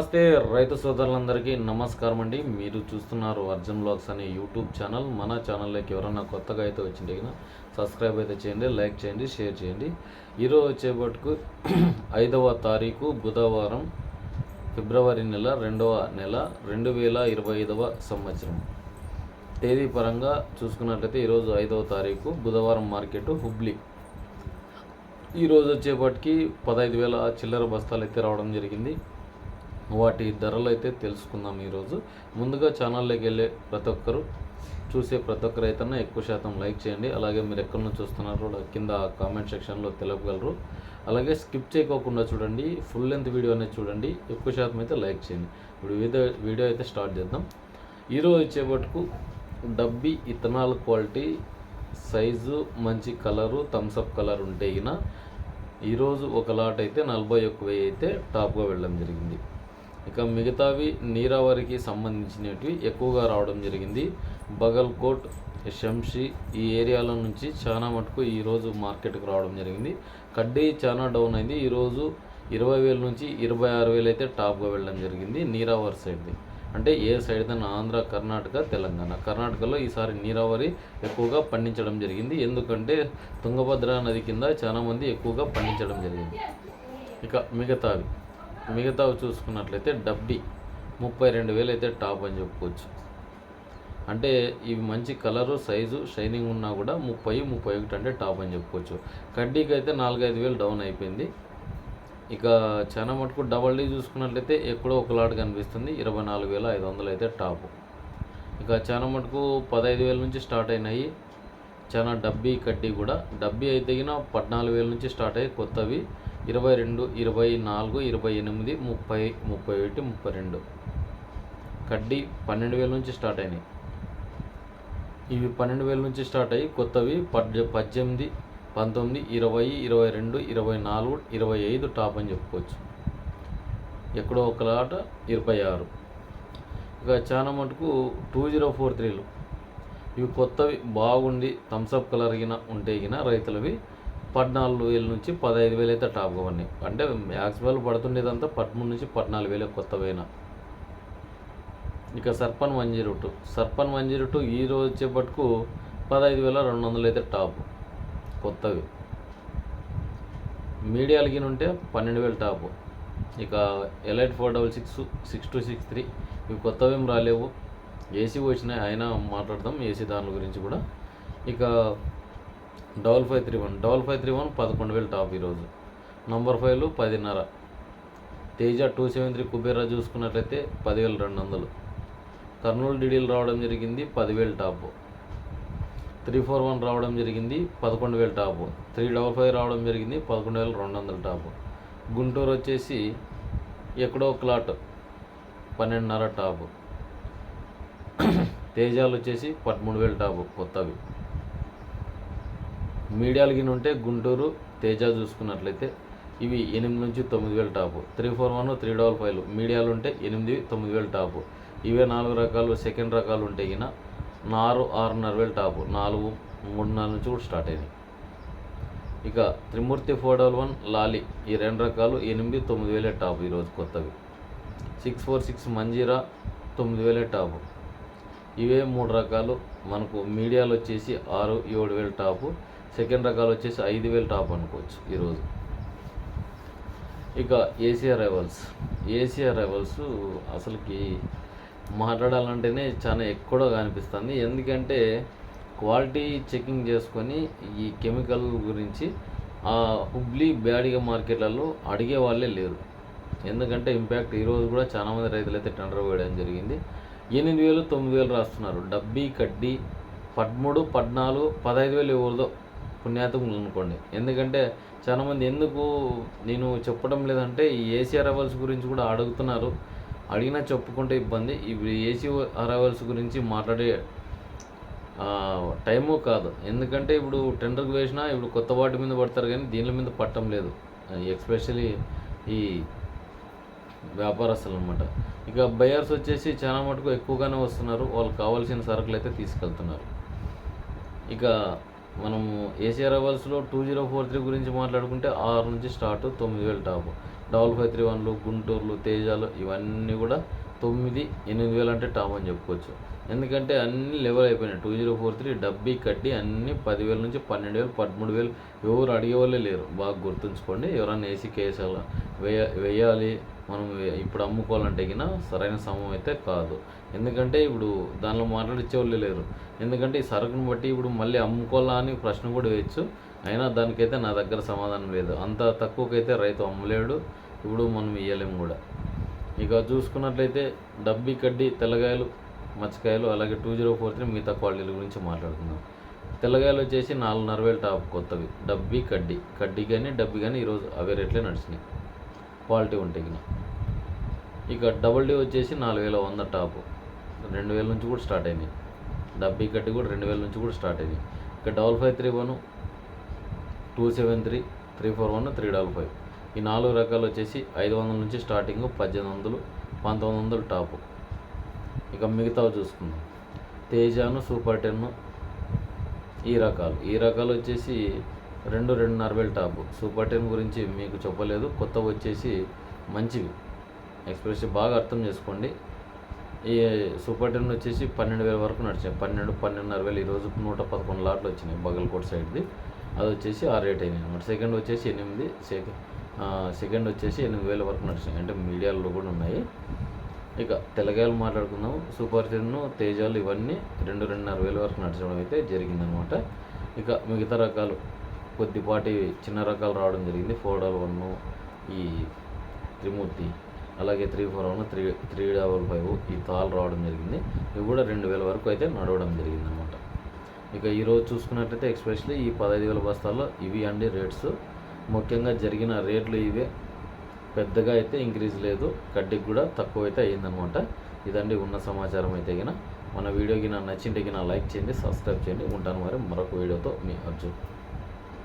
నమస్తే రైతు సోదరులందరికీ నమస్కారం అండి. మీరు చూస్తున్నారు అర్జున్ బ్లాగ్స్ అనే యూట్యూబ్ ఛానల్. మన ఛానల్లోకి ఎవరైనా కొత్తగా అయితే వచ్చింటే సబ్స్క్రైబ్ అయితే చేయండి లైక్ చేయండి షేర్ చేయండి. ఈరోజు వచ్చేపట్టుకు ఐదవ తారీఖు బుధవారం ఫిబ్రవరి నెల రెండవ నెల రెండు వేల ఇరవై ఐదవ సంవత్సరం. తేదీ పరంగా చూసుకున్నట్లయితే ఈరోజు ఐదవ తారీఖు బుధవారం మార్కెట్ హుబ్లీ. ఈరోజు వచ్చేపటికి పదహైదు వేల చిల్లర బస్తాలు అయితే రావడం జరిగింది. వాటి ధరలు అయితే తెలుసుకుందాం ఈరోజు. ముందుగా ఛానల్లోకి వెళ్ళే ప్రతి ఒక్కరు చూసే ప్రతి ఒక్కరు అయితే ఎక్కువ శాతం లైక్ చేయండి. అలాగే మీరు ఎక్కడి నుంచి చూస్తున్నారో కూడా కింద కామెంట్ సెక్షన్లో తెలపగలరు. అలాగే స్కిప్ చేయకోకుండా చూడండి. ఫుల్ లెంత్ వీడియో అనేది చూడండి. ఎక్కువ శాతం అయితే లైక్ చేయండి. ఇప్పుడు వీడియో వీడియో అయితే స్టార్ట్ చేద్దాం. ఈరోజు వచ్చేపట్టుకు డబ్బి ఇథనాల్ క్వాలిటీ సైజు మంచి కలరు థమ్స్అప్ కలర్ ఉంటే గిన ఈరోజు ఒక లాట్ అయితే నలభై ఒక్క వెయ్యి అయితే టాప్గా వెళ్ళడం జరిగింది. ఇక మిగతావి నీరావరికి సంబంధించినవి ఎక్కువగా రావడం జరిగింది. బగల్కోట్ శంషి ఈ ఏరియాల నుంచి చాలా మటుకు ఈరోజు మార్కెట్కి రావడం జరిగింది. కడ్డీ చాలా డౌన్ అయింది. ఈరోజు ఇరవై వేల నుంచి ఇరవై ఆరు వేలు అయితే టాప్గా వెళ్ళడం జరిగింది నీరావరి సైడ్ది. అంటే ఏ సైడ్ దాన్ని ఆంధ్ర కర్ణాటక తెలంగాణ. కర్ణాటకలో ఈసారి నీరావరి ఎక్కువగా పండించడం జరిగింది. ఎందుకంటే తుంగభద్ర నది కింద చాలామంది ఎక్కువగా పండించడం జరిగింది. ఇక మిగతావి. మిగతావి చూసుకున్నట్లయితే డబ్బీ ముప్పై రెండు వేలు అయితే టాప్ అని చెప్పుకోవచ్చు. అంటే ఇవి మంచి కలరు సైజు షైనింగ్ ఉన్నా కూడా ముప్పై ముప్పై ఒకటి అంటే టాప్ అని చెప్పుకోవచ్చు. కడ్డీకి అయితే నాలుగైదు వేలు డౌన్ అయిపోయింది. ఇక చాలా మటుకు డబల్ డీ చూసుకున్నట్లయితే ఎక్కడో ఒకలాట కనిపిస్తుంది. ఇరవై నాలుగు వేల ఐదు వందలు అయితే టాప్. ఇక చాలా మటుకు పదహైదు వేల నుంచి స్టార్ట్ అయినాయి. చాలా డబ్బీ కడ్డీ కూడా. డబ్బీ అయితే పద్నాలుగు వేల నుంచి స్టార్ట్ అయ్యి కొత్తవి. ఇరవై రెండు ఇరవై నాలుగు ఇరవై ఎనిమిది ముప్పై ముప్పై ఒకటి ముప్పై రెండు. కడ్డీ పన్నెండు వేల నుంచి స్టార్ట్ అయినాయి. ఇవి పన్నెండు వేల నుంచి స్టార్ట్ అయ్యి కొత్తవి పద్ పద్దెనిమిది పంతొమ్మిది ఇరవై ఇరవై రెండు ఇరవై నాలుగు ఇరవై ఐదు టాప్ అని చెప్పుకోవచ్చు. ఎక్కడో ఒక లాట ఇరవై ఆరు. ఇక చాలా మటుకు టూ జీరో ఫోర్ త్రీలు. ఇవి కొత్తవి బాగుండి థమ్స్అప్ కలర్ గిన ఉంటే గిన రైతులవి పద్నాలుగు వేల నుంచి పదహైదు వేలు అయితే టాప్గా ఉన్నాయి అంటే మ్యాక్సిమం పడుతుండేదంతా పదమూడు నుంచి పద్నాలుగు వేలు కొత్తవైనా ఇక Sarpan one zero two Sarpan one zero two ఈ రోజు వచ్చేపట్టుకు పదహైదు వేల రెండు వందలు అయితే టాప్ కొత్తవి. మీడియాలు గిన ఉంటే పన్నెండు వేలు టాప్. ఇక elite four double six six two six three ఇవి కొత్తవేం రాలేవు. ఏసీ వచ్చినాయి అయినా మాట్లాడదాం ఏసీ దాని గురించి కూడా. ఇక double five three one double five three one పదకొండు వేలు టాప్ ఈరోజు. నంబర్ ఫైవ్లు పదిన్నర. Teja two seven three Kubera చూసుకున్నట్లయితే పదివేల రెండు వందలు. కర్నూలు డీడీలు రావడం జరిగింది పదివేలు టాప్. త్రీ ఫోర్ వన్ రావడం జరిగింది పదకొండు వేలు టాప్. త్రీ డబల్ ఫైవ్ రావడం జరిగింది పదకొండు వేల రెండు వందల టాప్. గుంటూరు వచ్చేసి ఎక్కడో క్లాట్ పన్నెండున్నర టాప్. తేజాలు వచ్చేసి పదమూడు వేలు టాప్ కొత్తవి. మీడియాలు గిన ఉంటే గుంటూరు తేజ చూసుకున్నట్లయితే ఇవి ఎనిమిది నుంచి తొమ్మిది వేలు top. Three four one three double five మీడియాలు ఉంటే ఎనిమిది తొమ్మిది వేలు టాపు. ఇవే నాలుగు రకాలు సెకండ్ రకాలు ఉంటే గిన నారు ఆరున్నర వేలు టాపు. నాలుగు మూడున్నర నుంచి కూడా స్టార్ట్ అయినాయి. ఇక త్రిమూర్తి ఫోర్ డబల్ వన్ లాలి ఈ రెండు రకాలు ఎనిమిది తొమ్మిది వేలే టాప్ ఈరోజు కొత్తవి. సిక్స్ ఫోర్ సిక్స్ మంజీరా తొమ్మిది వేలే టాపు. ఇవే మూడు రకాలు మనకు మీడియాలు వచ్చేసి ఆరు ఏడు వేలు టాపు. సెకండ్ రకాలు వచ్చేసి ఐదు వేలు టాప్ అనుకోవచ్చు ఈరోజు. ఇక ఏసీ అరైవల్స్ ఏసీ అరైవల్స్ అసలుకి మాట్లాడాలంటేనే చాలా ఎక్కువగా కనిపిస్తుంది ఎందుకంటే క్వాలిటీ చెకింగ్ చేసుకొని ఈ కెమికల్ గురించి ఆ హుబ్లీ బ్యాడిగ మార్కెట్లలో అడిగే వాళ్ళే లేరు. ఎందుకంటే ఇంపాక్ట్ ఈరోజు కూడా చాలామంది రైతులు అయితే టెండర్ వేయడం జరిగింది. ఎనిమిది వేలు తొమ్మిది వేలు రాస్తున్నారు. డబ్బీ కడ్డీ పదమూడు పద్నాలుగు పదహైదు వేలు ఎవరిదో పుణ్యాతములు అనుకోండి ఎందుకంటే చాలామంది ఎందుకు నేను చెప్పడం లేదంటే ఈ ఏసీ అరవల్స్ గురించి కూడా అడుగుతున్నారు. అడిగినా చెప్పుకుంటే ఇబ్బంది. ఇవి ఏసీ అరవల్స్ గురించి మాట్లాడే టైము కాదు. ఎందుకంటే ఇప్పుడు టెండర్కి వేసినా ఇప్పుడు కొత్త వాటి మీద పడతారు కానీ దీని మీద పట్టం లేదు. ఎక్స్పెషలీ ఈ వ్యాపారస్తులు అనమాట ఇక బయర్స్ వచ్చేసి చాలా మటుకు ఎక్కువగానే వస్తున్నారు. వాళ్ళకి కావాల్సిన సరుకులు అయితే తీసుకెళ్తున్నారు. ఇక మనము ఏసీఆర్ అవర్స్లో టూ జీరో ఫోర్ త్రీ గురించి మాట్లాడుకుంటే ఆరు నుంచి స్టార్ట్ తొమ్మిది వేలు టాప్. డబల్ ఫైవ్ త్రీ వన్లు గుంటూరులు తేజాలు ఇవన్నీ కూడా తొమ్మిది ఎనిమిది వేలు అంటే టాప్ అని చెప్పుకోవచ్చు. ఎందుకంటే అన్ని లెవెల్ అయిపోయినాయి. టూ జీరో ఫోర్ త్రీ డబ్బీ కట్టి అన్ని పదివేల నుంచి పన్నెండు వేలు పదమూడు వేలు ఎవరు అడిగేవాళ్ళే లేరు. బాగా గుర్తుంచుకోండి. ఎవరైనా ఏసీ కేసు వేయ వేయాలి మనం ఇప్పుడు అమ్ముకోవాలంటే సరైన సమయం అయితే కాదు. ఎందుకంటే ఇప్పుడు దానిలో మాట్లాడిచ్చేవాళ్ళు లేరు. ఎందుకంటే ఈ సరుకును బట్టి ఇప్పుడు మళ్ళీ అమ్ముకోవాలా అని ప్రశ్న కూడా వేయచ్చు. అయినా దానికైతే నా దగ్గర సమాధానం లేదు. అంత తక్కువకైతే రైతు అమ్మలేడు. ఇప్పుడు మనం ఇయ్యలేము కూడా. ఇక చూసుకున్నట్లయితే డబ్బీ కడ్డీ తెల్లగాయలు మచ్చకాయలు అలాగే టూ జీరో ఫోర్ త్రీ మిగతా క్వాలిటీల గురించి మాట్లాడుకుందాం. తెల్లగాయలు వచ్చేసి నాలుగున్నర వేలు టాప్ కొత్తవి. డబ్బి కడ్డీ. కడ్డీ కానీ డబ్బి కానీ ఈరోజు అవే రేట్లే నడిచినాయి. క్వాలిటీ ఉంటాయి ఇక డబుల్ డీ వచ్చేసి నాలుగు వేల వంద టాపు. రెండు వేల నుంచి కూడా స్టార్ట్ అయినాయి. డబ్బీ కట్టి కూడా రెండు వేల నుంచి కూడా స్టార్ట్ అయినాయి. ఇక double five three one two seven three three four one three double five. ఈ నాలుగు రకాలు వచ్చేసి ఐదు వందల నుంచి స్టార్టింగ్ పద్దెనిమిది వందలు పంతొమ్మిది వందలు టాపు. ఇక మిగతావి చూసుకుందాం. తేజాను సూపర్ టెన్ ఈ రకాలు. ఈ రకాలు వచ్చేసి రెండు రెండున్నర వేలు టాపు. సూపర్ టెన్ గురించి మీకు చెప్పలేదు. కొత్తవి వచ్చేసి మంచివి. ఎక్స్ప్రెస్ బాగా అర్థం చేసుకోండి. ఈ సూపర్ టెన్ వచ్చేసి పన్నెండు వేల వరకు నడిచాయి పన్నెండు పన్నెండున్నర వేలు ఈరోజు నూట పదకొండు లాట్లు వచ్చినాయి బగల్కోట్ సైడ్ది. అది వచ్చేసి ఆ రేట్ అయినాయి అనమాట సెకండ్ వచ్చేసి ఎనిమిది సెకండ్ సెకండ్ వచ్చేసి ఎనిమిది వేల వరకు నడిచినాయి అంటే మీడియాలో కూడా ఉన్నాయి. ఇక తెల్లగాయలు మాట్లాడుకుందాం. సూపర్ టెన్ తేజాలు ఇవన్నీ రెండు రెండున్నర వేల వరకు నడచడం అయితే జరిగిందనమాట ఇక మిగతా రకాలు కొద్దిపాటి చిన్న రకాలు రావడం జరిగింది. ఫోర్ డబల్ వన్ ఈ త్రిమూర్తి అలాగే three four one three three double five ఈ తాళ్ళు రావడం జరిగింది. ఇవి కూడా రెండు వేల వరకు అయితే నడవడం జరిగింది అనమాట ఇక ఈరోజు చూసుకున్నట్లయితే ఎక్స్పెషల్లీ ఈ పదహైదు వేల బస్తాల్లో ఇవి అండి రేట్స్. ముఖ్యంగా జరిగిన రేట్లు ఇవే. పెద్దగా అయితే ఇంక్రీజ్ లేదు. కడ్డీకి కూడా తక్కువ అయితే అయ్యిందనమాట ఇదండి ఉన్న సమాచారం అయితే గిన. మన వీడియోకి నా నచ్చింటే నా లైక్ చేయండి సబ్స్క్రైబ్ చేయండి. ఉంటాను మరి మరొక వీడియోతో మీ అర్జున్.